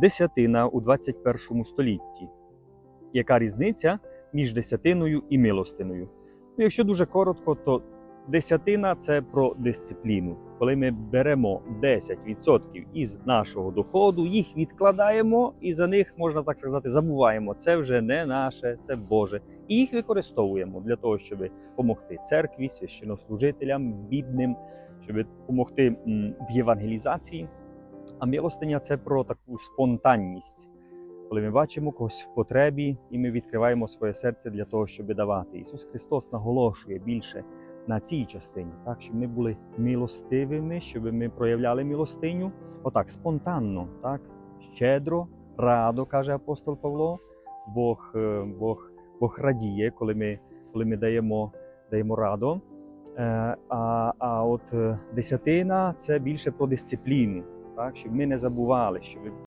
десятина у 21 столітті. Яка різниця між десятиною і милостиною? Ну, якщо дуже коротко, то десятина це про дисципліну. Коли ми беремо 10% із нашого доходу, їх відкладаємо і за них, можна так сказати, забуваємо. Це вже не наше, це Боже. І їх використовуємо для того, щоб допомогти церкві, священнослужителям, бідним, щоб допомогти в євангелізації. А милостиня це про таку спонтанність, коли ми бачимо когось в потребі, і ми відкриваємо своє серце для того, щоб давати. Ісус Христос наголошує більше на цій частині, так щоб ми були милостивими, щоб ми проявляли милостиню, отак спонтанно, так щедро, радо, каже апостол Павло. Бог, е, Бог, Бог радіє, коли ми, коли ми даємо, даємо радо. Е, А, а от е, десятина це більше про дисципліну, так щоб ми не забували, щоб